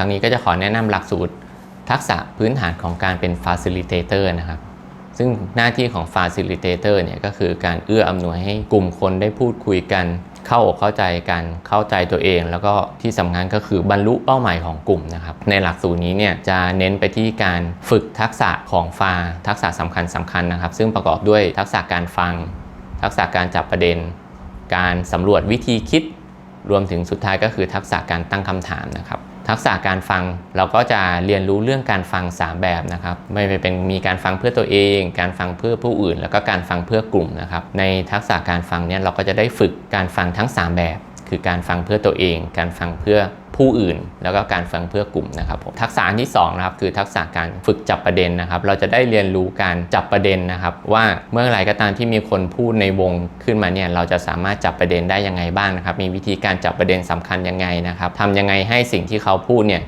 ครั้งนี้ก็จะขอแนะนำหลักสูตรทักษะพื้นฐานของการเป็น facilitator นะครับ ซึ่งหน้าที่ของ facilitator เนี่ยก็คือการเอื้ออำนวยให้กลุ่มคนได้พูดคุยกัน เข้าอกเข้าใจกันเข้าใจตัวเอง แล้วก็ที่สำคัญก็คือบรรลุเป้าหมายของกลุ่มนะครับ ในหลักสูตรนี้เนี่ยจะเน้นไปที่การฝึกทักษะของฟาทักษะสำคัญสำคัญนะครับ ซึ่งประกอบด้วยทักษะการฟัง ทักษะการจับประเด็น การสำรวจวิธีคิด รวมถึงสุดท้ายก็คือทักษะการตั้งคำถามนะครับ ทักษะการฟังเราก็จะเรียนรู้เรื่องการฟัง 3 แบบนะครับ ไม่เป็นมีการฟังเพื่อตัวเอง การฟังเพื่อผู้อื่น แล้วก็การฟังเพื่อกลุ่มนะครับ ในทักษะการฟังเนี่ยเราก็จะได้ฝึกการฟังทั้ง 3 แบบ คือการฟังเพื่อตัวเอง การฟังเพื่อ ผู้อื่น แล้วก็การฟังเพื่อกลุ่มนะครับผมทักษะที่2นะครับคือทักษะการฝึกจับประเด็นนะครับ เราจะได้เรียนรู้การจับประเด็นนะครับ ว่าเมื่อไรก็ตามที่มีคนพูดในวงขึ้นมาเนี่ยเราจะสามารถจับประเด็นได้ยังไงบ้างนะครับ มีวิธีการจับประเด็นสำคัญยังไงนะครับทำยังไงให้สิ่งที่เขาพูดเนี่ย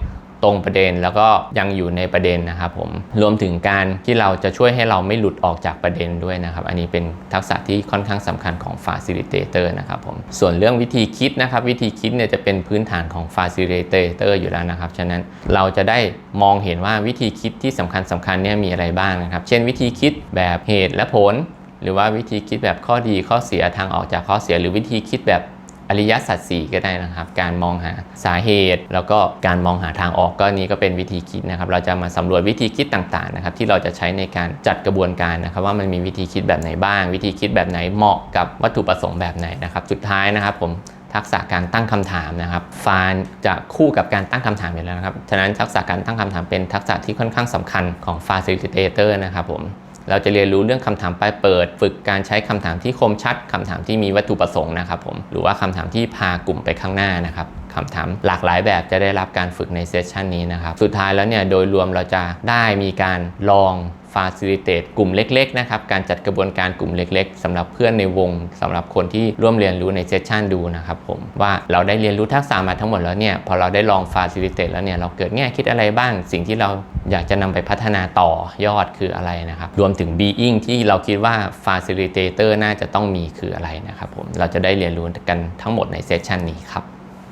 ตรงประเด็นแล้วก็ยังอยู่ในประเด็นนะครับผมรวมถึงการที่เราจะช่วยให้เราไม่หลุดออกจากประเด็นด้วยนะครับอันนี้เป็นทักษะที่ค่อนข้างสำคัญของ facilitator นะครับผมส่วนเรื่องวิธีคิดนะครับวิธีคิดเนี่ยจะเป็นพื้นฐานของ facilitator อยู่แล้วนะครับฉะนั้นเราจะได้มองเห็นว่าวิธีคิดที่สำคัญสำคัญเนี่ยมีอะไรบ้างนะครับ เช่นวิธีคิดแบบเหตุและผล หรือว่าวิธีคิดแบบข้อดีข้อเสียทางออกจากข้อเสีย หรือวิธีคิดแบบ อริยสัจสี่ก็ได้นะครับ การมองหาสาเหตุ แล้วก็การมองหาทางออกก็นี้ก็เป็นวิธีคิดนะครับ เราจะมาสำรวจวิธีคิดต่างๆนะครับ ที่เราจะใช้ในการจัดกระบวนการนะครับ ว่ามันมีวิธีคิดแบบไหนบ้าง วิธีคิดแบบไหนเหมาะกับวัตถุประสงค์แบบไหนนะครับ สุดท้ายนะครับผมทักษะการตั้งคำถามนะครับฟานจะคู่กับการตั้งคำถามอยู่แล้วนะครับ ฉะนั้นทักษะการตั้งคำถามเป็นทักษะที่ค่อนข้างสำคัญของ facilitator นะครับผม เราจะเรียนรู้เรื่องคำถามปลายเปิด ฝึกการใช้คำถามที่คมชัดคำถามที่มีวัตถุประสงค์นะครับผมหรือว่าคำถามที่พากลุ่มไปข้างหน้านะครับ คำถามหลากหลายแบบจะได้รับการฝึกในเซสชันนี้นะครับสุดท้ายแล้วเนี่ยโดยรวมเราจะได้มีการลอง facilitate กลุ่มเล็กๆนะครับการจัดกระบวนการกลุ่มเล็ก ๆสำหรับเพื่อนในวงสำหรับคนที่ร่วมเรียนรู้ในเซสชันดูนะครับผมว่าเราได้เรียนรู้ทักษะมาทั้งหมดแล้วเนี่ยพอเราได้ลอง facilitate แล้วเนี่ยเราเกิดแง่คิดอะไรบ้าง สิ่งที่เราอยากจะนำไปพัฒนาต่อยอดคืออะไรนะครับรวมถึง being ที่เราคิดว่า facilitator น่าจะต้องมีคืออะไรนะครับผมเราจะได้เรียนรู้กันทั้งหมดในเซสชันนี้ครับ